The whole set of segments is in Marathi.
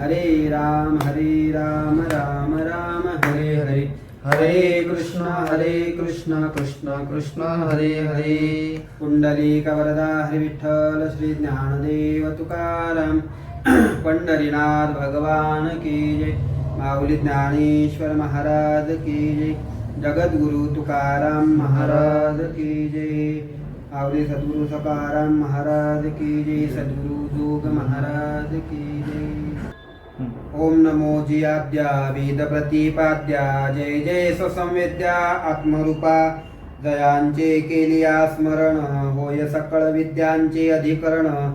हरे राम हरे राम राम राम हरे हरे। हरे कृष्ण हरे कृष्ण कृष्ण कृष्ण हरे हरे। पुंडलिक वरदा हरे विठ्ठल श्री ज्ञानदेव तुकाराम। पंढरीनाथ भगवान की जय। माऊली ज्ञानेश्वर महाराज की जय। जगद्गुरु तुकाराम महाराज की जय। आवली सद्गुरु सकाराम महाराज की जय। सद्गुरु जोग महाराज की जय। ओम नमो जियाद्या वेद प्रतिपाद्या जय जय स्वसंवेद्या आत्मरूपा जयांचे केलिया स्मरण होय सकळ विद्यांचे अधिकरण.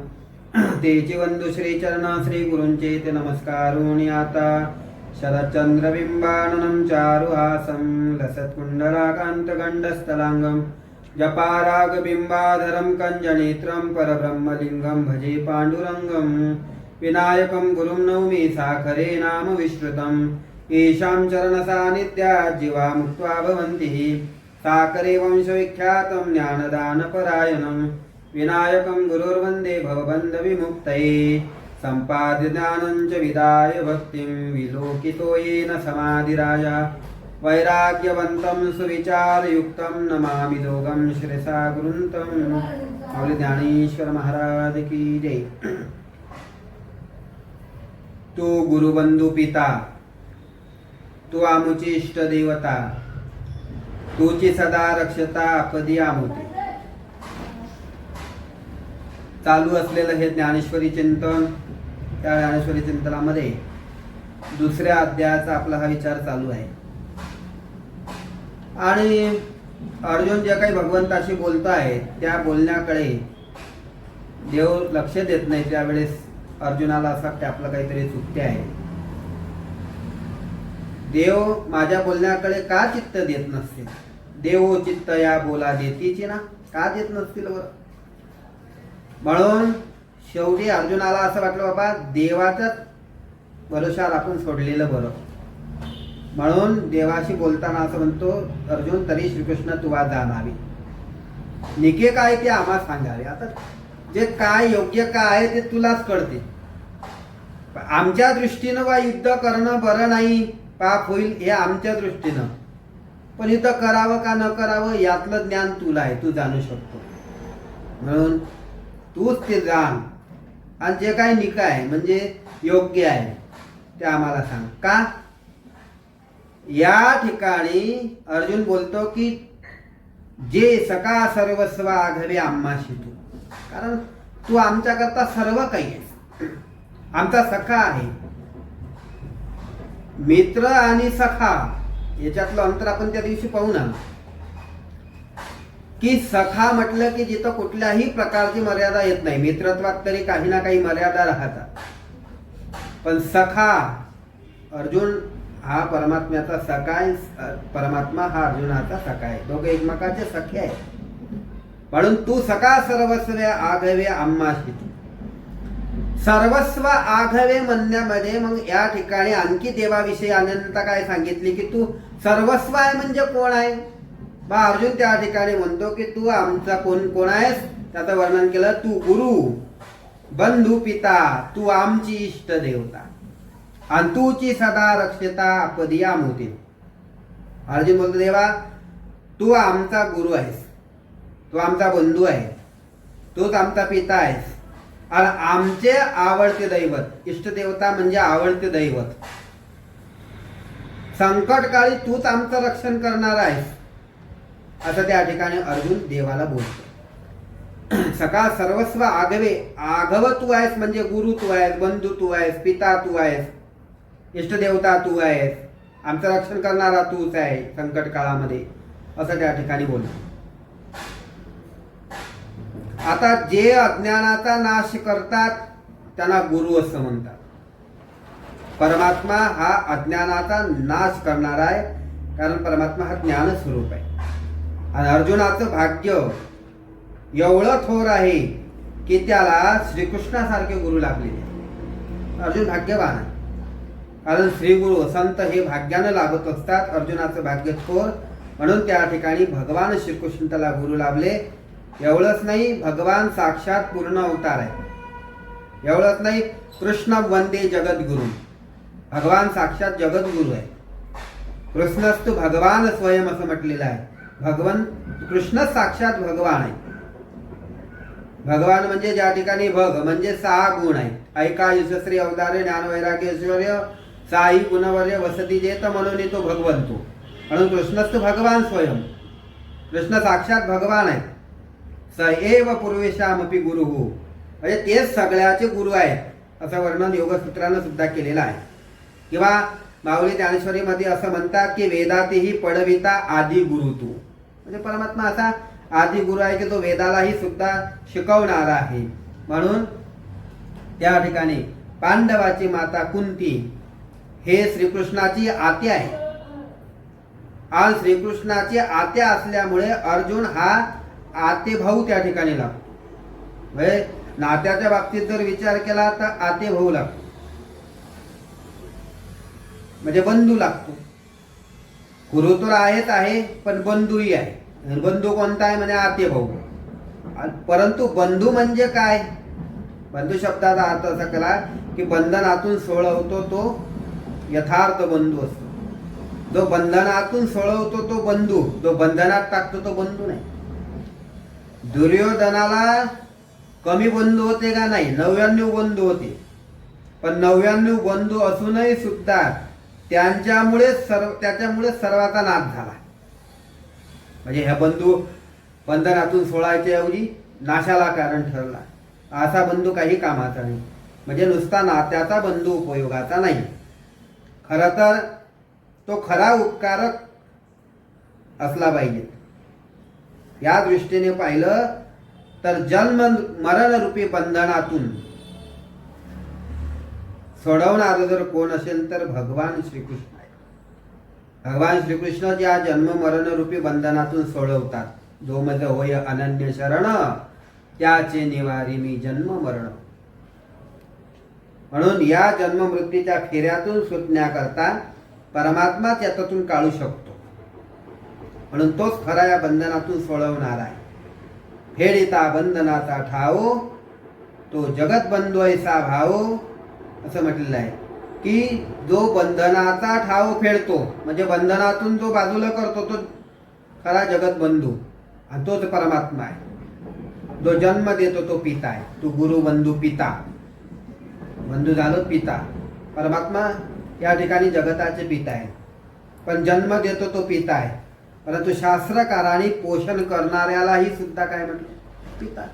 ते वंदु श्री चरण श्री गुरुंचे ते नमस्कारुणी आता. शरच्चंद्रबिंबाननं चारुहासं लसत्कुण्डलाकान्तगण्डस्थलाङ्गं जपारागबिम्बाधरं कञ्जनेत्रं परब्रह्मलिङ्गं भजे पाण्डुरङ्गम्. विनायकं गुरुं नौमि साखरे नाम विश्रुतं येषां चरणसान्निध्यात् जीवा मुक्त्वा भवन्ति। साकरे वंशविख्यातं ज्ञानदानपरायणं विनायकं गुरुर्वन्दे भवबन्धविमुक्तये। सम्पाद्य च विदाय भक्तिं विलोकितो येन समाधिराजा वैराग्यवन्तं सुविचारयुक्तं नमामि लोकं श्रीसा गुरुन्तं। ज्ञानेश्वर महाराज की जय। तू गुरुबंधू पिता तू आमुची इष्ट देवता तुची सदा रक्षता कधी आमुती चालू असलेलं हे ज्ञानेश्वरी चिंतन त्या ज्ञानेश्वरी चिंतनामध्ये दुसऱ्या अध्यायाचा आपला हा विचार चालू आहे. आणि अर्जुन जे काही भगवंताशी बोलताय त्या बोलण्याकडे देव लक्ष देत नाही त्यावेळेस अर्जुनाला असं वाटतं आपलं काहीतरी चुकते आहे. देव माझ्या बोलण्याकडे का चित्त देत नसतील देव चित्त या बोला देतीची ना का देत नसतील बरं? म्हणून शेवटी अर्जुनाला असं वाटलं बाबा देवाचाच भरोशावर आपण सोडलेलं बरं. म्हणून देवाशी बोलताना असं म्हणतो अर्जुन तरी श्रीकृष्ण तुवा जाणावी. निके काय ते आम्हाला सांगावे. आता जे काय योग्य काय आहे ते तुलाच कळते. आमच्या दृष्टीनं बा युद्ध करणं बरं नाही पाप होईल हे आमच्या दृष्टीनं. पण युद्ध करावं का न करावं यातलं ज्ञान तुला आहे तू जाणू शकतो. म्हणून तूच ते जाण. आणि जे काय निकाय म्हणजे योग्य आहे ते आम्हाला सांग. का? या ठिकाणी अर्जुन बोलतो की जे सका सर्वस्व आघवे आम्हा शिकतो कारण तू आमच्याकरता सर्व काही आहेस. आमचा सखा आहे. मित्र आणि सखा याच्यातलं अंतर आपण त्या दिवशी पाहू ना की सखा म्हटलं की जिथं कुठल्याही प्रकारची मर्यादा येत नाही. मित्रत्वात तरी काही ना काही मर्यादा राहतात. पण सखा अर्जुन हा परमात्म्याचा सखा आहे. परमात्मा हा अर्जुनाचा सखा आहे. दोघे एकमेकाचे सखे आहेत. म्हणून तू सका सर्वस्व आघवे आम्हाशी सर्वस्व आघवे म्हणण्यामध्ये मग या ठिकाणी आणखी देवाविषयी अनंतता काय सांगितली की तू सर्वस्व आहे म्हणजे कोण आहे बा अर्जुन त्या ठिकाणी म्हणतो की तू आमचा कोण कोण आहेस त्याचं वर्णन केलं तू गुरु बंधू पिता तू आमची इष्ट देवता आणि तूची सदा रक्षता पदी आमोती अर्जुन बोलतो देवा तू आमचा गुरु आहेस तो आमचा बंधू आहे. तोच आमचा पिता आहेस आणि आमचे आवडते दैवत इष्टदेवता म्हणजे आवडते दैवत. संकटकाळी तूच आमचं रक्षण करणार आहेस. असं त्या ठिकाणी अर्जुन देवाला बोलतो. सकाळ सर्वस्व आगवे आघव तू आहेस म्हणजे गुरु तू आहेस बंधू तू आहेस पिता तू आहेस इष्टदेवता तू आहेस आमचं रक्षण करणारा तूच आहे संकट काळामध्ये असं त्या ठिकाणी बोलतो. आता जे अज्ञानाचा नाश करतात त्यांना गुरु असं म्हणतात. परमात्मा हा अज्ञानाचा नाश करणारा आहे कारण परमात्मा हा ज्ञान स्वरूप आहे. आणि अर्जुनाचं भाग्य एवढं थोर आहे की त्याला श्रीकृष्णासारखे गुरु लागलेले अर्जुन भाग्यवान आहे. कारण श्रीगुरु संत हे भाग्यानं लाभत असतात. अर्जुनाचं भाग्य थोर म्हणून त्या ठिकाणी भगवान श्रीकृष्ण त्याला गुरु लाभले. एवढंच नाही भगवान साक्षात पूर्ण अवतार आहे. एवढंच नाही कृष्ण वंदे जगद्गुरु. भगवान साक्षात जगद्गुरु आहे. कृष्णस्तु भगवान स्वयं असं म्हटलेलं आहे. भगवान कृष्ण साक्षात भगवान आहे. भगवान म्हणजे ज्या ठिकाणी भग म्हणजे सहा गुण आहेत ऐका यशस्वी अवतारे ज्ञानवैराग्य ऐश्वर्य साई गुणवर्य वसती जेत म्हणून तो भगवंतो. म्हणून कृष्णस्तु भगवान स्वयं. कृष्ण साक्षात भगवान आहे. सएव पूर्वेशामपी गुरु. म्हणजे तेच सगळ्याचे गुरु आहेत असं वर्णन योगसूत्रानं सुद्धा केलेलं आहे. किंवा माऊली ज्ञानेश्वरीमध्ये असं म्हणतात की वेदातीही पडविता आदी गुरु तू म्हणजे परमात्मा असा आदी गुरु आहे की तो वेदालाही सुद्धा शिकवणारा आहे. म्हणून त्या ठिकाणी पांडवाची माता कुंती हे श्रीकृष्णाची आत्या आहे. आज श्रीकृष्णाची आत्या असल्यामुळे अर्जुन हा आते भाऊ त्या ठिकाणी लागतो. म्हणजे नात्याच्या बाबतीत जर विचार केला तर आते भाऊ लागतो. म्हणजे बंधू लागतो. गुरु तर आहेच आहे पण बंधूही आहे बंधू कोणता आहे? म्हणजे आते भाऊ. परंतु बंधू म्हणजे काय? बंधू शब्दाचा अर्थ असा केला की बंधनातून सोळवतो तो यथार्थ बंधू असतो. जो बंधनातून सोळवतो तो बंधू. जो बंधनात टाकतो तो बंधू नाही. दुर्योधनाला कमी बंधू होते का नाही? नव्याण्णव बंधू होते. पण नव्याण्णव बंधू असूनही सुद्धा त्यांच्यामुळे सर्व त्याच्यामुळे सर्वाचा नाश झाला. म्हणजे ह्या बंधू बंधनातून सोडायच्या ऐवजी नाशाला कारण ठरला. असा बंधू काही कामाचा नाही. म्हणजे नुसता नात्याचा बंधू उपयोगाचा नाही. खरं तर तो खरा उपकारक असला पाहिजे. या दृष्टीने पाहिलं तर जन्म मरण रूपी बंधनातून सोडवणार जर कोण असेल तर भगवान श्रीकृष्ण आहे. भगवान श्रीकृष्ण ज्या जन्म मरण रूपी बंधनातून सोडवतात जो मज होय अनन्य शरण त्याचे निवारी मी जन्म मरण. म्हणून या जन्म मृत्यूच्या फेऱ्यातून सुटण्याकरता परमात्मा त्याच्यातून काढू शकतो. म्हणून तोच खरा या बंधनातून सोडवणार आहे. फेडिता बंधनाचा ठाव तो जगत बंधू ऐसा भाव असं म्हटलेलं आहे. की जो बंधनाचा ठाव फेडतो म्हणजे बंधनातून जो बाजूला करतो तो खरा जगत बंधू आणि तोच परमात्मा आहे. जो जन्म देतो तो पिता आहे. तो गुरु बंधू पिता. बंधू झालो पिता. परमात्मा या ठिकाणी जगताचे पिता आहे. पण जन्म देतो तो पिता आहे. परंतु शास्त्रकाराने पोषण करणाऱ्यालाही सुद्धा काय म्हटलं? पिता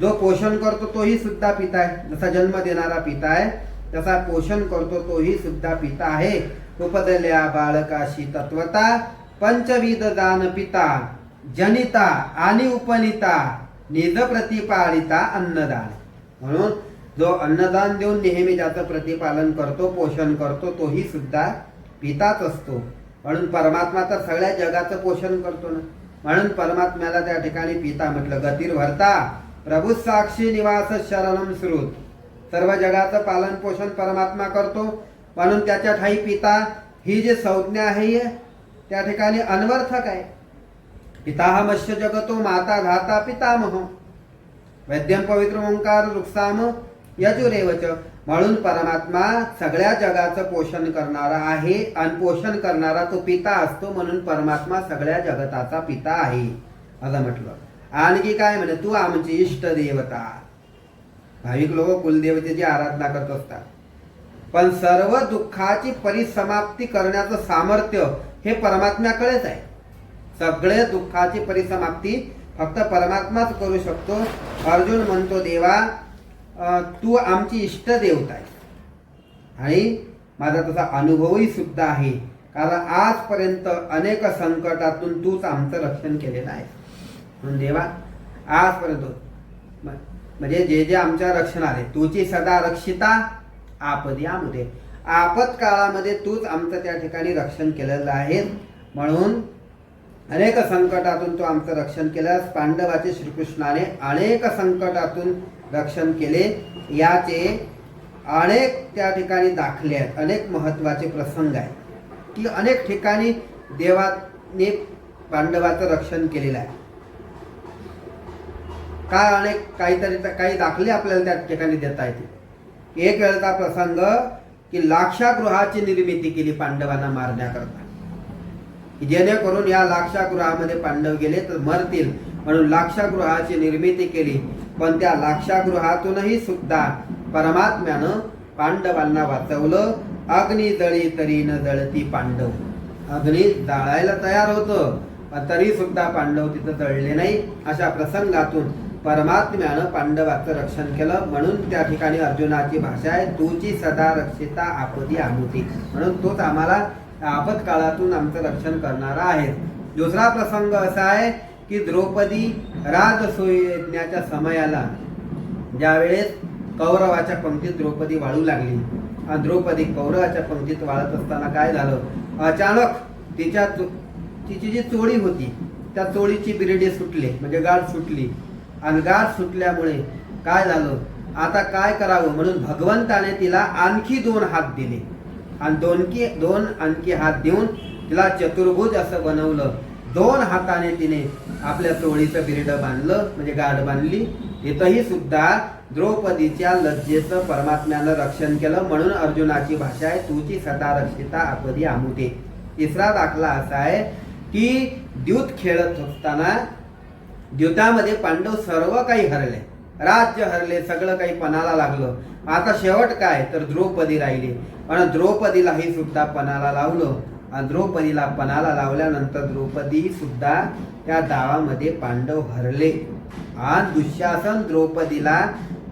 जो पोषण करतो तोही सुद्धा पिता आहे. जसा जन्म देणारा पिता आहे तसा पोषण करतो तोही सुद्धा पिता आहे. उपदल्या बाळकाशी तत्वता पंचविध दान पिता जनिता आणि उपनिता निज प्रतिपालिता अन्नदान. म्हणून जो अन्नदान देऊन नेहमी ज्याचं प्रतिपालन करतो पोषण करतो तोही सुद्धा पिताच असतो. म्हणून परमात्मा तर सगळ्या जगाचं पोषण करतो ना. म्हणून परमात्म्याला त्या ठिकाणी पिता म्हटलं गतीर भरता प्रभू साक्षी निवास शरणम श्रुत. सर्व जगाचं पालन पोषण परमात्मा करतो. म्हणून त्याच्या ठाई पिता ही जी संज्ञा आहे त्या ठिकाणी अनवर्थक आहे. पिता हा मत्स्य जगतो माता धाता पितामह. वैद्यम पवित्र ओंकार रुक्साम यजुरेवच म्हणून परमात्मा सगळ्या जगाचं पोषण करणारा आहे आणि पोषण करणारा तो पिता असतो म्हणून परमात्मा सगळ्या जगताचा पिता आहे. असं म्हटलं. आणखी काय म्हणे? तू आमची इष्ट देवता. भाविक लोक कुलदेवतेची आराधना करत असतात. पण सर्व दुःखाची परिसमाप्ती करण्याचं सामर्थ्य हे परमात्म्याकडेच आहे. सगळे दुःखाची परिसमाप्ती फक्त परमात्माच करू शकतो. अर्जुन म्हणतो देवा तू आमची इष्टदेवता आहे आणि माझा तसा अनुभवही सुद्धा आहे. कारण आजपर्यंत अनेक संकटातून तूच आमचं रक्षण केलेलं आहे म्हणून देवा आजपर्यंत म्हणजे जे जे आमच्या रक्षणात आहे तुझी सदा रक्षिता आपदी यामध्ये आपत काळामध्ये तूच आमचं त्या ठिकाणी रक्षण केलेलं आहे. म्हणून अनेक संकटातून तू आमचं रक्षण केल्यास पांडवाचे श्रीकृष्णाने अनेक संकटातून रक्षण केले. याचे अनेक त्या ठिकाणी दाखले आहेत. अनेक महत्त्वाचे प्रसंग आहेत. की अनेक ठिकाणी देवाने पांडवाचं रक्षण केलेलं आहे. काय अनेक काहीतरी काही दाखले आपल्याला त्या ठिकाणी देता येतील? एक वेळचा प्रसंग की लाक्षागृहाची निर्मिती केली पांडवांना मारण्याकरता. जेणेकरून या लाक्षागृहामध्ये पांडव गेले तर मरतील. म्हणून लाक्षागृहाची निर्मिती केली. पण त्या लाक्षागृहातूनही सुद्धा परमात्म्यानं पांडवांना वाचवलं. अग्नी जळी तरी न जळती पांडव. अग्नी जाळायला तयार होतं पण तरी सुद्धा पांडव तिथं जळले नाही. अशा प्रसंगातून परमात्म्यानं पांडवाचं रक्षण केलं. म्हणून त्या ठिकाणी अर्जुनाची भाषा आहे तुझी सदा रक्षिता आपदी आमुती म्हणून तोच आम्हाला आपत्काळातून आमचं रक्षण करणारा आहे. दुसरा प्रसंग असा आहे की द्रौपदी राजसोयज्ञाच्या समयाला ज्यावेळेस कौरवाच्या पंक्तीत द्रौपदी वाळू लागली. आणि द्रौपदी कौरवाच्या पंक्तीत वाळत असताना काय झालं? अचानक तिच्या तिची जी चोळी होती त्या चोळीची बिरडी सुटली म्हणजे गाठ सुटली. आणि गाठ सुटल्यामुळे काय झालं? आता काय करावं? म्हणून भगवंताने तिला आणखी दोन हात दिले. आणि दोनकी दोन आणखी हात देऊन तिला चतुर्भुज असं बनवलं. दोन हाताने तिने आपल्या चोळीचं बिरड बांधलं म्हणजे गाठ बांधली. इथंही सुद्धा द्रौपदीच्या लज्जेचं परमात्म्यानं रक्षण केलं. म्हणून अर्जुनाची भाषा आहे तुची सदा रक्षिता आपदी आमुते तिसरा दाखला असा आहे की द्यूत खेळत असताना द्युतामध्ये पांडव सर्व काही हरले. राज्य हरले सगळं काही पणाला लागलं. आता शेवट काय? तर द्रौपदी राहिली. पण द्रौपदीलाही सुद्धा पणाला लावलं. द्रौपदीला पणाला लावल्यानंतर द्रौपदी सुद्धा त्या डावामध्ये पांडव हरले. आणि दुःशासन द्रौपदीला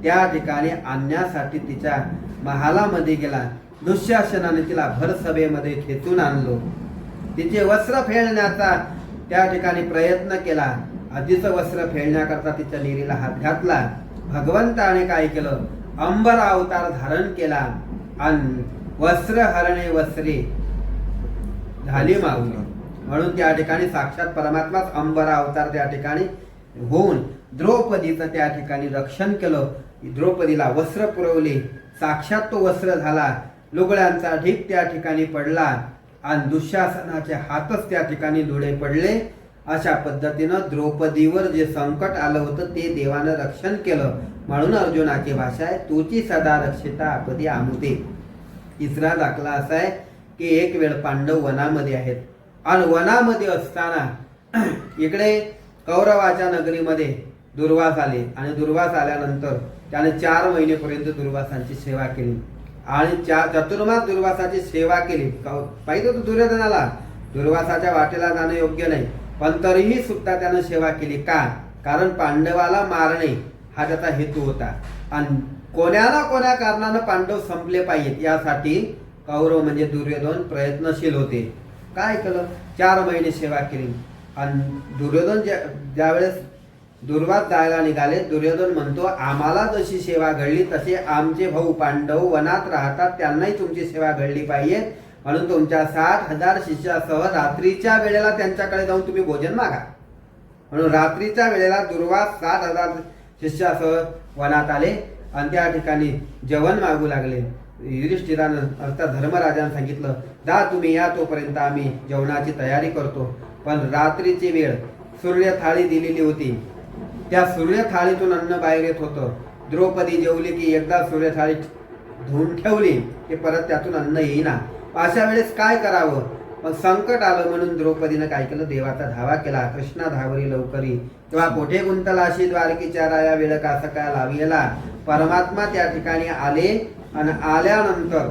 त्या ठिकाणी आणण्यासाठी तिच्या महालामध्ये गेला. दुःशासनाने तिला भरसभेमध्ये खेचून आणलो. तिचे वस्त्र फेडण्याचा त्या ठिकाणी प्रयत्न केला. आधीचं वस्त्र फेडण्याकरता तिच्या निरीला हात घातला. भगवंताने काय केलं? अंबर अवतार धारण केला. आणि वस्त्र हरणे वस्त्रे झाली मागणी म्हणून त्या ठिकाणी साक्षात परमात्माच अंबरा अवतार त्या ठिकाणी होऊन द्रौपदीचं त्या ठिकाणी रक्षण केलं. द्रौपदीला वस्त्र पुरवले. साक्षात तो वस्त्र झाला. लुगड्यांचा ढीक त्या ठिकाणी पडला. आणि दुःशासनाचे हातच त्या ठिकाणी धुळे पडले. अशा पद्धतीनं द्रौपदीवर जे संकट आलं होतं ते देवानं रक्षण केलं. म्हणून अर्जुनाची भाषा आहे तुची सदा रक्षिता आपदी आमुते. तिसरा दाखला असा आहे की एक वेळ पांडव वनामध्ये आहेत. आणि वनामध्ये असताना इकडे कौरवाच्या नगरीमध्ये दुर्वास आले. आणि दुर्वास आल्यानंतर त्याने चार महिनेपर्यंत दुर्वासांची सेवा केली. आणि चार चतुर्मास दुर्वासाची सेवा केली. पाहिजे तो दुर्योधनाला. दुर्वासाच्या वाटेला जाणं योग्य नाही. पण तरीही सुद्धा त्यानं सेवा केली. का? कारण पांडवाला मारणे हा त्याचा हेतू होता. आणि कोण्या ना कोण्या कारणानं पांडव संपले पाहिजेत. यासाठी कौरव म्हणजे दुर्योधन प्रयत्नशील होते. काय केलं? चार महिने सेवा केली. आणि दुर्योधन ज्या ज्यावेळेस दुर्वात जायला निघाले दुर्योधन म्हणतो आम्हाला जशी सेवा घडली तसे आमचे भाऊ पांडव वनात राहतात. त्यांनाही तुमची सेवा घडली पाहिजे. म्हणून तुमच्या साठ हजार शिष्यासह रात्रीच्या वेळेला त्यांच्याकडे जाऊन तुम्ही भोजन मागा. म्हणून रात्रीच्या वेळेला दुर्वास सात हजार शिष्यासह वनात आले. आणि त्या ठिकाणी जेवण मागू लागले. युधिष्ठिरानं अर्थात धर्मराजानं सांगितलं जा तुम्ही या तोपर्यंत आम्ही जेवणाची तयारी करतो. पण रात्रीची वेळ सूर्य थाळी दिलेली होती. त्या सूर्य थाळीतून अन्न बाहेर येत होतं. द्रौपदी जेवली की एकदा सूर्य थाळी धुवून ठेवली की परत त्यातून अन्न येईना. अशा वेळेस काय करावं? मग संकट आलं म्हणून द्रौपदीनं काय केलं? देवाचा धावा केला. कृष्णा धावरी लवकरी. तेव्हा कोठे गुंतलाशी द्वारकीच्या राया वेळ का काय लाविला परमात्मा त्या ठिकाणी आले. आणि आल्यानंतर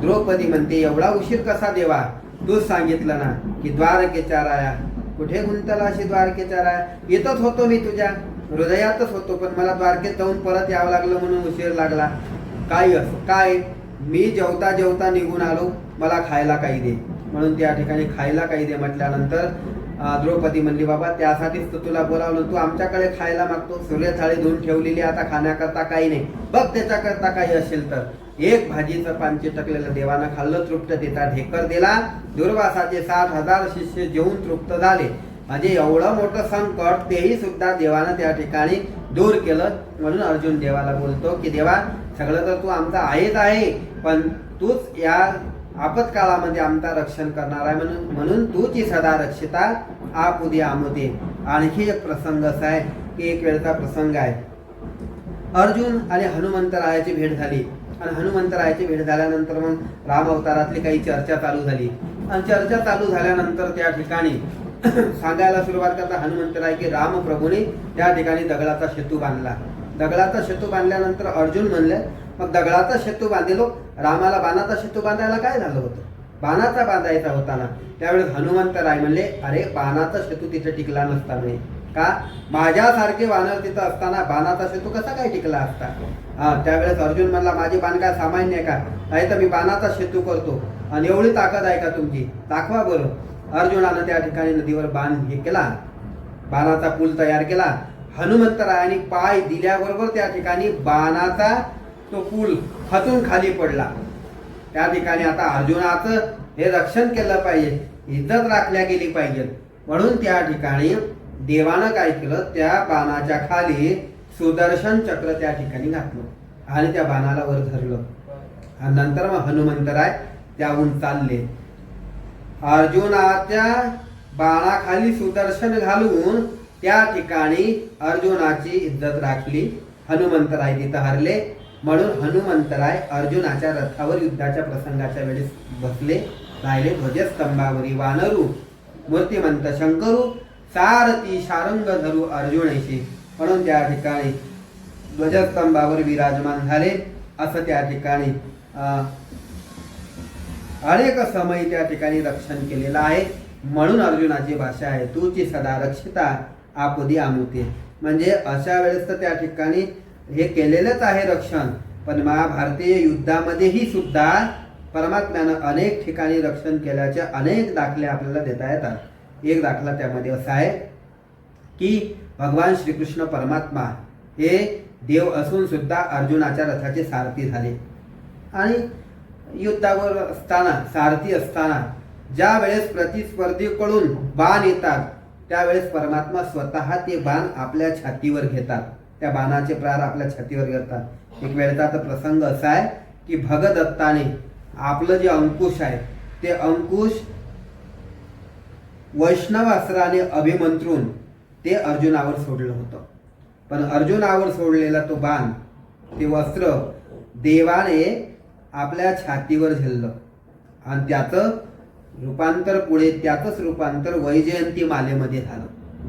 द्रौपदी म्हणते एवढा उशीर कसा देवा? तूच सांगितलं ना की द्वारकेच्या राया कुठे गुंतलाशी द्वारकेच्या राया? येतच होतो मी तुझ्या हृदयातच होतो पण मला द्वारकेत जाऊन परत यावं लागलं म्हणून उशीर लागला. काय असं काय? मी जेवता जेवता निघून आलो मला खायला काही दे. म्हणून त्या ठिकाणी खायला काही दे म्हटल्यानंतर द्रौपदी म्हणली बाबा त्यासाठीच तर तुला बोलावलं. तू आमच्याकडे खायला मागतो. सूर्य थाळी धुवून ठेवलेली आता खाण्याकरता काही नाही. बघ त्याच्याकरता काही असेल तर. एक भाजीचं पानचे टकलेलं देवानं खाल्लं तृप्त देता ढेकर दिला. दुर्वासाचे सात हजार शिष्य जेवून तृप्त झाले. म्हणजे एवढं मोठं संकट तेही सुद्धा देवानं त्या ठिकाणी दूर केलं. म्हणून अर्जुन देवाला बोलतो की देवा सगळं तर तू आमचा आहेच आहे पण तूच या आपत्काळामध्ये आमचा रक्षण करणार आहे म्हणून म्हणून तूची सदा रक्षिता आप उद्या आमोते आणखी एक प्रसंग असा आहे की एक वेळचा प्रसंग आहे. अर्जुन आणि हनुमंतरायाची भेट झाली. आणि हनुमंतरायाची भेट झाल्यानंतर मग राम अवतारातली काही चर्चा चालू झाली. आणि चर्चा चालू झाल्यानंतर त्या ठिकाणी सांगायला सुरुवात करता हनुमंतराय की राम प्रभूने त्या ठिकाणी दगडाचा सेतू बांधला. दगडाचा सेतू बांधल्यानंतर अर्जुन म्हणले मग दगडाचा सेतू बांधिलो रामाला बाणाचा सेतू बांधायला काय झालं होतं? बाणाचा बांधायचा होता ना त्यावेळेस हनुमंत राय म्हणले अरे बाणाचा सेतू तिथे टिकला नसता म्हणे का? माझ्यासारखे वानर तिथं असताना बाणाचा सेतू कसा काय टिकला असता? हा त्यावेळेस अर्जुन म्हणला माझे बाण काय सामान्य आहे का? नाही तर मी बाणाचा सेतू करतो. आणि एवढी ताकद आहे का तुमची? दाखवा बरं. अर्जुनानं त्या ठिकाणी नदीवर बाण हे केला. बाणाचा पूल तयार केला. हनुमंतरायाने पाय दिल्याबरोबर त्या ठिकाणी बाणाचा तो पूल खचून खाली पडला. त्या ठिकाणी आता अर्जुनाचं हे रक्षण केलं पाहिजे इज्जत राखल्या गेली पाहिजे. म्हणून त्या ठिकाणी देवानं काय केलं त्या बाणाच्या खाली सुदर्शन चक्र त्या ठिकाणी घातलं आणि त्या बाणाला वर धरलं. आणि नंतर मग हनुमंतराय त्याहून चालले. अर्जुनाच्या बाणाखाली सुदर्शन घालून त्या ठिकाणी अर्जुनाची इज्जत राखली. हनुमंतराय तिथं हरले. म्हणून हनुमंतराय अर्जुनाच्या रथावर युद्धाच्या प्रसंगाच्या वेळेस बसले राहिले ध्वजस्तंभावरी वानरू मूर्तिमंत शंकरू सारथी शारंग धरू अर्जुनशी. म्हणून त्या ठिकाणी ध्वजस्तंभावर विराजमान झाले. असं त्या ठिकाणी अनेक समय त्या ठिकाणी रक्षण केलेलं आहे. म्हणून अर्जुनाची भाषा आहे तूची सदा रक्षिता आपदी आमुते. म्हणजे अशा वेळेस तर त्या ठिकाणी हे केलेलंच आहे रक्षण. पण महाभारतीय युद्धामध्येही सुद्धा परमात्म्यानं अनेक ठिकाणी रक्षण केल्याचे अनेक दाखले आपल्याला देता येतात. एक दाखला त्यामध्ये असा आहे की भगवान श्रीकृष्ण परमात्मा हे देव असून सुद्धा अर्जुनाच्या रथाचे सारथी झाले. आणि युद्धावर असताना सारथी असताना ज्या वेळेस प्रतिस्पर्धीकडून बाण येतात त्यावेळेस परमात्मा स्वतः ते बाण आपल्या छातीवर घेतात. त्या बाणाचे प्रार आपल्या छातीवर घेतात एक वेळचा तर प्रसंग असा आहे की भगदत्ताने आपलं जे अंकुश आहे ते अंकुश वैष्णवास्त्राने अभिमंत्रून ते अर्जुनावर सोडलं होतं. पण अर्जुनावर सोडलेला तो बाण ते वस्त्र देवाने आपल्या छातीवर झेललं. आणि त्याचं रूपांतर पुढे त्याचंच रूपांतर वैजयंती मालेमध्ये झालं.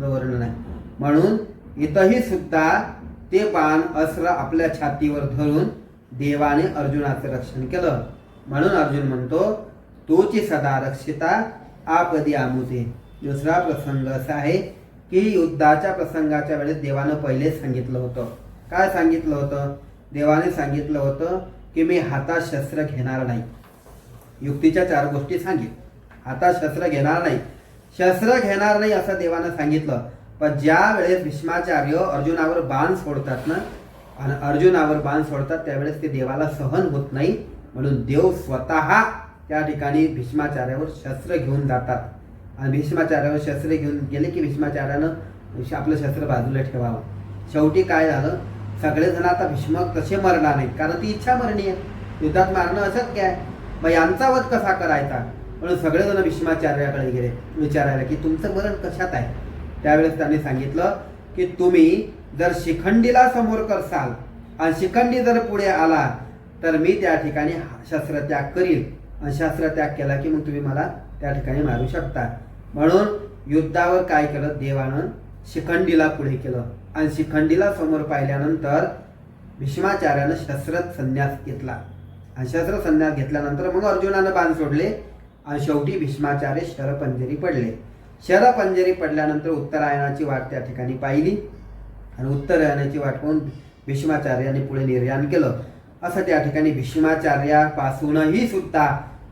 वर्णन आहे. म्हणून इथंही सुद्धा ते बाण अस्त्र आपल्या छातीवर धरून देवाने अर्जुनाचं रक्षण केलं. म्हणून अर्जुन म्हणतो तोची सदा रक्षिता आपदी आमुते दुसरा प्रसंग असा आहे की युद्धाच्या प्रसंगाच्या वेळेस देवानं पहिलेच सांगितलं होतं. काय सांगितलं होतं? देवाने सांगितलं होतं की मी हातात शस्त्र घेणार नाही. युक्तीच्या चार गोष्टी सांगित हातात शस्त्र घेणार नाही. शस्त्र घेणार नाही असं देवानं सांगितलं. पण ज्या वेळेस भीष्माचार्य अर्जुनावर बाण सोडतात ना आणि अर्जुनावर बाण सोडतात त्यावेळेस ते देवाला सहन होत नाही. म्हणून देव स्वतः त्या ठिकाणी भीष्माचार्यावर शस्त्र घेऊन जातात. आणि भीष्माचार्यावर शस्त्र घेऊन गेले की भीष्माचार्यानं आपलं शस्त्र बाजूला ठेवावं. शेवटी काय झालं? सगळेजण आता भीष्म तसे मरणार नाहीत कारण ती इच्छा मरणी आहे युद्धात मारणं अशक्य आहे मग यांचा वध कसा करायचा? म्हणून सगळेजण भीष्माचार्याकडे गेले. विचारायला की तुमचं मरण कशात आहे? त्यावेळेस त्यांनी सांगितलं की तुम्ही जर शिखंडीला समोर करसाल आणि शिखंडी जर पुढे आला तर मी त्या ठिकाणी शस्त्रत्याग करील आणि शस्त्रत्याग केला की मग तुम्ही मला त्या ठिकाणी मारू शकता. म्हणून युद्धावर काय केलं? देवानं शिखंडीला पुढे केलं. आणि शिखंडीला समोर पाहिल्यानंतर भीष्माचार्यानं शस्त्र संन्यास घेतला. आणि शस्त्र संन्यास घेतल्यानंतर मग अर्जुनानं बाण सोडले. आणि शेवटी भीष्माचार्य शरपंजरी पडले. शरपंजरी पडल्यानंतर उत्तरायणाची वाट त्या ठिकाणी पाहिली. आणि उत्तरायणाची वाट पाहून भीष्माचार्याने पुढे निर्याण केलं. असं त्या ठिकाणी भीष्माचार्यापासूनही सुद्धा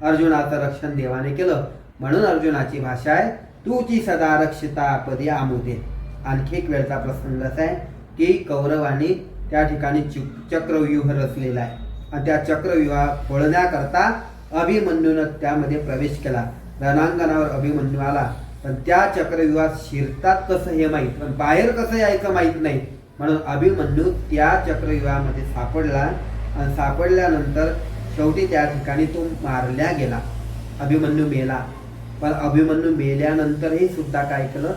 अर्जुनाचं रक्षण देवाने केलं. म्हणून अर्जुनाची भाषा आहे तूची सदा रक्षिता पदी आमोदे. आणखी एक वेळचा प्रसंग असा आहे की कौरवानी त्या ठिकाणी चक्रव्यूह रचलेला आहे. आणि त्या चक्रव्यूहा फोडण्याकरता अभिमन्यूनं त्यामध्ये प्रवेश केला. रणांगणावर अभिमन्यू आला. पण त्या चक्रव्यूहात शिरतात कसं हे माहीत पण बाहेर कसं यायचं माहीत नाही. म्हणून अभिमन्यू त्या चक्रव्यूहामध्ये सापडला आणि सापडल्यानंतर शेवटी त्या ठिकाणी तो मारल्या गेला. अभिमन्यू मेला. पण अभिमन्यू मेल्यानंतरही सुद्धा काय केलं?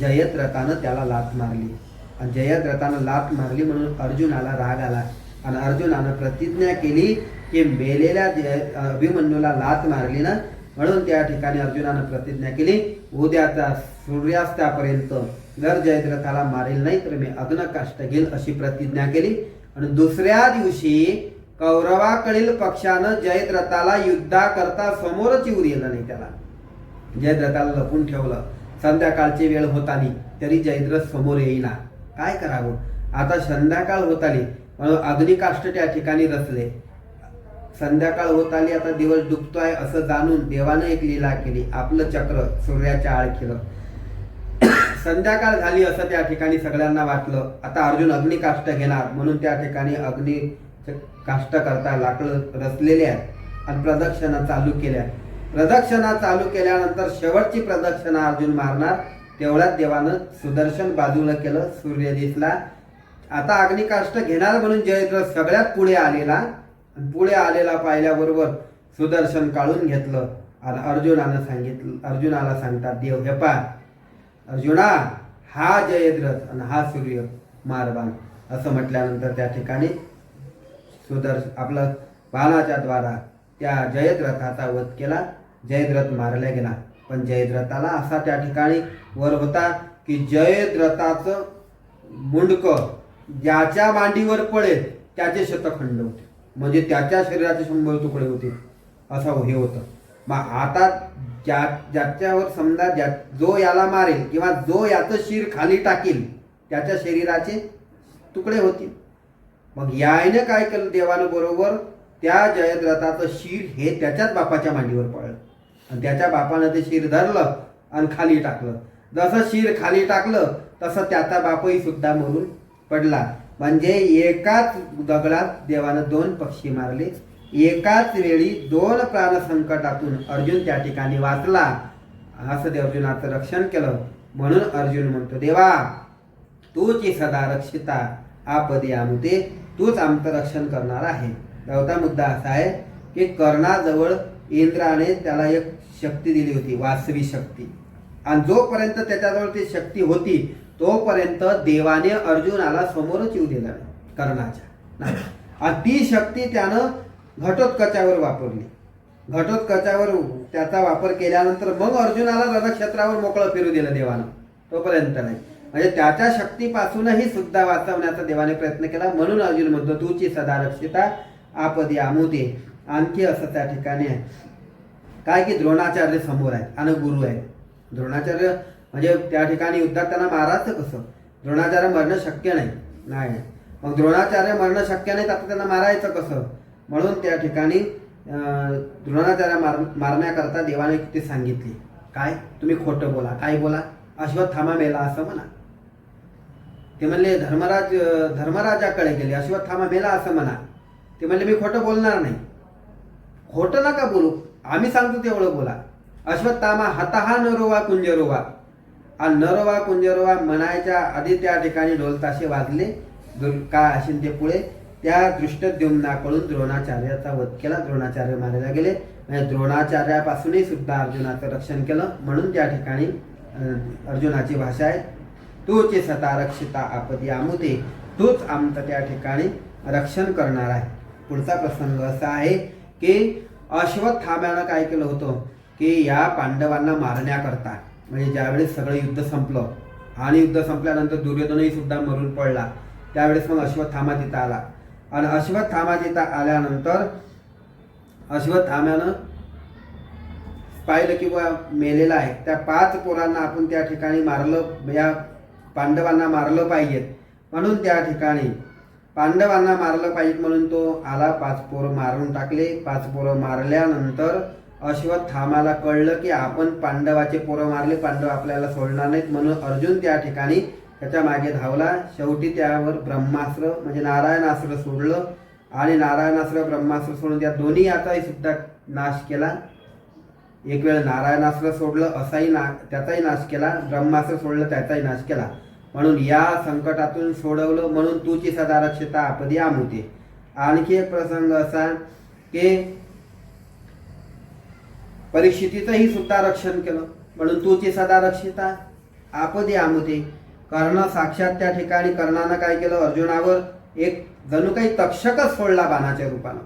जयद्रथानं त्याला लाथ मारली. आणि जयद्रथानं लाथ मारली म्हणून अर्जुनाला राग आला. आणि अर्जुनानं प्रतिज्ञा केली की मेलेल्या जय- अभिमन्यूला लाथ मारली ना? म्हणून त्या ठिकाणी अर्जुनानं प्रतिज्ञा केली. उद्याचा सूर्यास्तापर्यंत जर जयद्रथाला मारेल नाही तर मी अग्नकाष्ट घेईल अशी प्रतिज्ञा केली. आणि दुसऱ्या दिवशी कौरवाकडील पक्षानं जयद्रथाला युद्धाकरता समोरच येऊ दिलं नाही त्याला. जयद्रथाला लपून ठेवलं. संध्याकाळची वेळ होतानी तरी जयद्रथ समोर येईना. काय करावं? आता संध्याकाळ होताली म्हणून अग्निकाष्ट त्या ठिकाणी रचले. संध्याकाळ होत आली आता दिवस डुबतोय असं जाणून देवानं एक लीला केली आपलं चक्र सूर्याच्या आळ केलं संध्याकाळ झाली असं त्या ठिकाणी सगळ्यांना वाटलं. आता अर्जुन अग्निकाष्ट घेणार म्हणून त्या ठिकाणी अग्नि काष्ट करता लाकडं रचलेले आहेत आणि प्रदक्षिणा चालू केल्या. प्रदक्षिणा चालू केल्यानंतर शेवटची प्रदक्षिणा अर्जुन मारणार. तेवढ्यात देवानं सुदर्शन बाजूला केलं सूर्य दिसला. आता अग्निकाष्ट घेणार म्हणून जयद्रथ सगळ्यात पुढे आलेला. पुढे आलेला पाहिल्याबरोबर सुदर्शन काढून घेतलं. आणि अर्जुनानं सांगितलं अर्जुनाला सांगतात देव हे पा अर्जुना हा जयद्रथ आणि हा सूर्य मारबाण असं म्हटल्यानंतर त्या ठिकाणी सुदर्श आपलं बाणाच्या द्वारा त्या जयद्रथाचा वध केला. जयद्रथ मारला गेला. पण जयद्रथाला असा त्या ठिकाणी वर होता की जयद्रथाचं मुंडकं ज्याच्या मांडीवर पडेल त्याचे शतखंड होते. म्हणजे त्याच्या शरीराचे शंभर तुकडे होते. असं हे होतं. मग आता ज्या ज्याच्यावर समजा ज्या जो याला मारेल किंवा जो याचं शिर खाली टाकील त्याच्या शरीराचे तुकडे होतील. मग यायनं काय केलं देवानं बरोबर? त्या जयद्रथाचं शिर हे त्याच्याच बापाच्या मांडीवर पडलं. आणि त्याच्या बापानं ते शिर धरलं आणि खाली टाकलं. जसं शिर खाली टाकलं तसं त्याचा बापही सुद्धा मरून पडला. म्हणजे एकाच दगडात देवानं दोन पक्षी मारले. एकाच वेळी दोन प्राण संकटातून अर्जुन त्या ठिकाणी वाचला. असं ते अर्जुनाचं रक्षण केलं. म्हणून अर्जुन म्हणतो देवा तूच सदा रक्षिता आपदी आमुते तूच आमचं रक्षण करणार आहे. चौथा मुद्दा असा आहे की कर्णाजवळ इंद्राने त्याला एक शक्ती दिली होती वासवी शक्ती. आणि जोपर्यंत त्याच्याजवळ ती शक्ती होती तोपर्यंत देवाने अर्जुनाला समोरच येऊ दिला नाही कर्णाच्या. नाही. आणि ती शक्ती त्यानं घटोत्कचावर वापरली. घटोत्कचावर त्याचा वापर केल्यानंतर मग अर्जुनाला रणक्षेत्रावर मोकळं फिरू दिलं देवानं. तोपर्यंत नाही. म्हणजे त्याच्या शक्तीपासूनही सुद्धा वाचवण्याचा देवाने प्रयत्न केला. म्हणून अर्जुन म्हणतो तूची सदा रक्षिता आपदी आमुदे. आणखी असं त्या ठिकाणी आहे. काय की द्रोणाचार्य समोर आहेत आणि गुरु आहेत. द्रोणाचार्य म्हणजे त्या ठिकाणी युद्धात त्यांना मारायचं कसं? द्रोणाचार्य मरणं शक्य नाही. नाही. मग द्रोणाचार्य मरणं शक्य नाही तर आता त्यांना मारायचं कसं? म्हणून त्या ठिकाणी द्रोणाचार्य मार मारण्याकरता देवाने ते सांगितली. काय? तुम्ही खोटं बोला. काय बोला? अश्वत्थामा मेला असं म्हणा. ते म्हणले धर्मराज धर्मराजाकडे गेले. अश्वत्थामा मेला असं म्हणा. ते म्हणले मी खोटं बोलणार नाही. खोटं नका बोलू. आम्ही सांगतो तेवढं बोला. अश्वत्थामा हतहा कुंज कुंजरोवा. आणि नरोवा कुंजरोवा म्हणायच्या आधी त्या ठिकाणी ढोलताशे वाजले. दुर- काय असेल ते पुढे. त्या दृष्टद्युम्नाकडून द्रोणाचार्याचा वध केला. द्रोणाचार्य मारले गेले. म्हणजे द्रोणाचार्यापासूनही सुद्धा अर्जुनाचं रक्षण केलं. म्हणून त्या ठिकाणी अर्जुनाची भाषा आहे तूचे सता रक्षिता आपदी आमुते तूच आमचं त्या ठिकाणी रक्षण करणार आहे. पुढचा प्रसंग असा आहे की अश्वत्थाम्यानं काय केलं होतं? की या पांडवांना मारण्याकरता. म्हणजे ज्यावेळेस सगळं युद्ध संपलं आणि युद्ध संपल्यानंतर दुर्योधनही सुद्धा मरून पडला त्यावेळेस मग अश्वत्थामा तिथं आला. आणि अश्वत्थामा तिथं आल्यानंतर अश्वत्थाम्यानं पाहिलं की बुवा मेलेला आहे त्या पाच पोरांना आपण त्या ठिकाणी मारलं या पांडवांना मारलं पाहिजेत म्हणून त्या ठिकाणी पांडवांना मारलं पाहिजे म्हणून तो आला पाच पोरं मारून टाकले. पाच पोरं मारल्यानंतर अश्वत्थामाला कळलं की आपण पांडवाचे पोरं मारले पांडव आपल्याला सोडणार नाहीत म्हणून अर्जुन त्या ठिकाणी त्याच्यामागे धावला. शेवटी त्यावर ब्रह्मास्त्र म्हणजे नारायणास्त्र सोडलं आणि नारायणास्त्र ब्रह्मास्त्र सोडून त्या दोन्ही याचाही सुद्धा नाश केला. एक वेळ नारायणास्त्र सोडलं असाही ना त्याचाही नाश केला. ब्रह्मास्त्र सोडलं त्याचाही नाश केला. म्हणून या संकटातून सोडवलं म्हणून तुची सदा रक्षता आपदी आमुते आणखी एक प्रसंग असा की परिस्थितीचंही सुद्धा रक्षण केलं. म्हणून तुची सदा रक्षिता आपदी आमुदे. कर्ण साक्षात त्या ठिकाणी कर्णानं काय केलं? अर्जुनावर एक जणू काही तक्षकच सोडला बाणाच्या रूपानं.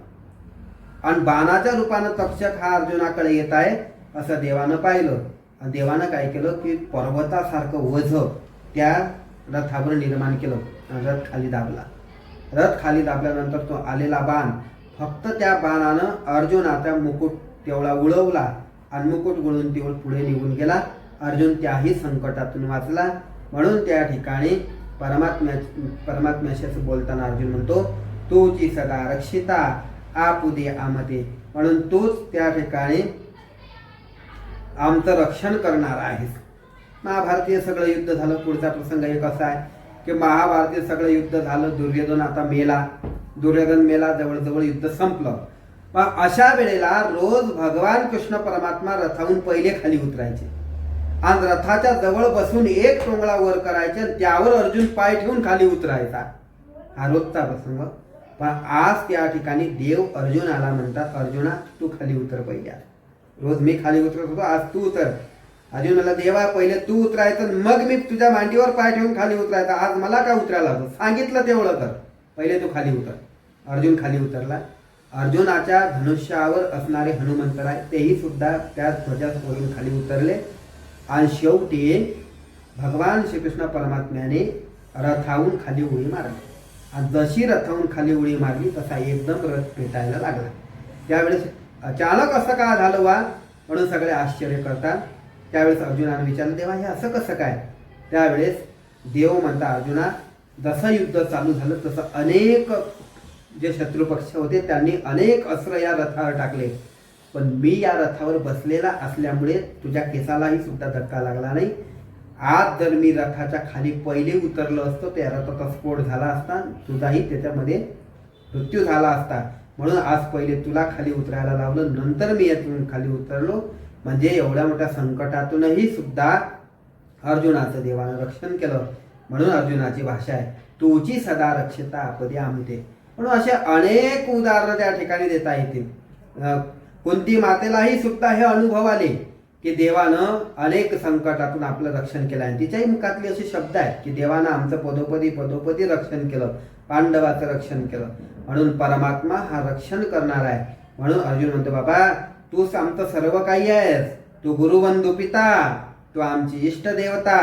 आणि बाणाच्या रूपानं तक्षक हा अर्जुनाकडे येत आहे असं देवानं पाहिलं. आणि देवानं काय केलं? की पर्वतासारखं वझ त्या रथावर निर्माण केलं. रथ खाली दाबला. रथ खाली दाबल्यानंतर तो आलेला बाण. फक्त त्या बाणानं अर्जुनाचा मुकुट तेवढा उडवला. अन्नकोट गळून उडून पुढे निघून गेला. अर्जुन त्याही संकटातून वाचला. म्हणून त्या ठिकाणी परमात्म्या परमात्म्याशीच बोलताना अर्जुन म्हणतो तूची सदा रक्षिता आपुदे आमते म्हणून तूच त्या ठिकाणी आमचं रक्षण करणार आहेस. महाभारतीय सगळं युद्ध झालं. पुढचा प्रसंग एक असा आहे की महाभारतीय सगळं युद्ध झालं. दुर्योधन आता मेला. दुर्योधन मेला. जवळजवळ युद्ध संपलं. मग अशा वेळेला रोज भगवान कृष्ण परमात्मा रथाहून पहिले खाली उतरायचे. आणि रथाच्या जवळ बसून एक टोंगळा वर करायचे आणि त्यावर अर्जुन पाय ठेवून खाली उतरायचा. हा रोजचा प्रसंग. पण आज त्या ठिकाणी देव अर्जुनाला म्हणतात अर्जुना तू खाली उतर पहिल्या. रोज मी खाली उतरत होतो आज तू उतर. अर्जुन मला देवा पहिले तू उतरायचं मग मी तुझ्या मांडीवर पाय ठेवून खाली उतरायचा. आज मला काय उतरायला होतं सांगितलं तेवढं कर पहिले तू खाली उतर. अर्जुन खाली उतरला. अर्जुनाच्या धनुष्यावर असणारे हनुमंतराय तेही सुद्धा त्या ध्वजावरून खाली उतरले. आणि शेवटी भगवान श्रीकृष्ण परमात्म्याने रथाहून खाली उडी मारली. आणि जशी रथाहून खाली उडी मारली तसा एकदम रथ पेटायला लागला. त्यावेळेस अचानक असं का झालं वा? म्हणून सगळे आश्चर्य करतात. त्यावेळेस अर्जुनानं विचारलं देवा हे असं कसं काय? त्यावेळेस देव म्हणता अर्जुना जसं युद्ध चालू झालं तसं अनेक जे शत्रुपक्ष होते त्यांनी अनेक अस्त्र या रथावर टाकले. पण मी या रथावर बसलेला असल्यामुळे तुझ्या केसालाही सुद्धा धक्का लागला नाही. आज जर मी रथाच्या खाली पहिले उतरलो असतो त्या रथाचा स्फोट झाला असता तुझाही त्याच्यामध्ये मृत्यू झाला असता. म्हणून आज पहिले तुला खाली उतरायला लावलं नंतर मी यातून खाली उतरलो. म्हणजे एवढ्या मोठ्या संकटातूनही सुद्धा अर्जुनाचं देवानं रक्षण केलं. म्हणून अर्जुनाची भाषा आहे तुझी सदा रक्षता आपदी आमते म्हणून असे अनेक उदाहरणं त्या ठिकाणी देता येतील. कोणती मातेलाही सुद्धा हे अनुभव आले की देवानं अनेक संकटातून आपलं रक्षण केलं. आणि तिच्याही मुखातले असे शब्द आहेत की देवानं आमचं पदोपदी पदोपदी रक्षण केलं. पांडवाचं रक्षण केलं. म्हणून परमात्मा हा रक्षण करणार आहे. म्हणून अर्जुन म्हणतो बाबा तूच आमचं सर्व काही आहेस. तू गुरुबंधू पिता तू आमची इष्ट देवता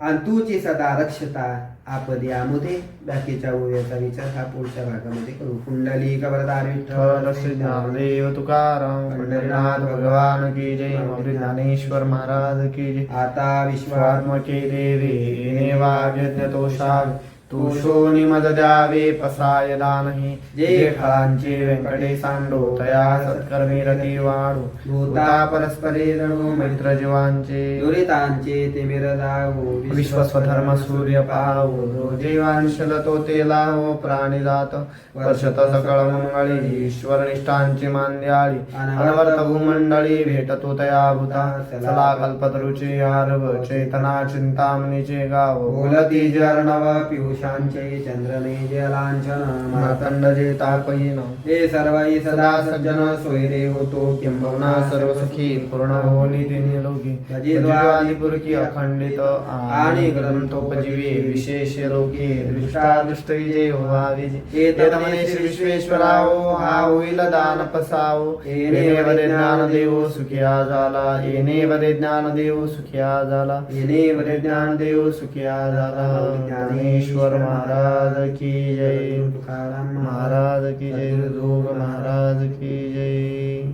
आणि तूची सदा रक्षता. आपदी आमुदे बाकीच्या ओव्याचा विचार हा पुढच्या भागामध्ये करू. कुंडली श्री ज्ञानदेव तुकाराम पंढरीनाथ भगवान की जय मौली ज्ञानेश्वर महाराज की जय. आता विश्वात्म स्वात्मके देवे येणे वाग्यज्ञ तोषाग तू शोनी पसाय दानही. जे फळांचे व्यंकटे सांडो तया सत्कर्मी रती वाढो भूता परस्परे जणो मैत्र जीवांचे दुरितांचे ते सूर्य पावो. जीवांशल तो ते लावो प्राणी जात. वर्षत सकळ मंगळी ईश्वर निष्ठांची मांद्याळी. अनवर्त भूमंडळी भेटतो तया भूता. चला कल्पतरुचे आरव चेतना चिंतामणीचे गाव. बोलती जर्णव पियुषांचे चंद्रमे जलांछन मार्तंड जे तापयीन। हे सर्वही सदा सज्जन सोयरे होतो किंबहुना सर्व सुखी पूर्ण होली तिन्ही लोकी भजिद्वादिपुरकी अखंडित आणि ग्रंथोपजीवे विशेष लोके दृष्टा दृष्ट विजय व्हावे एतमने श्री विश्वेश्वराओ हा होईल दान पसावो येणे वरे ज्ञान देव सुखिया झाला येणे वरे ज्ञान देव सुखिया झाला येणे वरे ज्ञान देव सुखिया झाला ज्ञानेश्वर। मनोहर महाराज की जय। महाराज की जय दुर्ग महाराज की जय।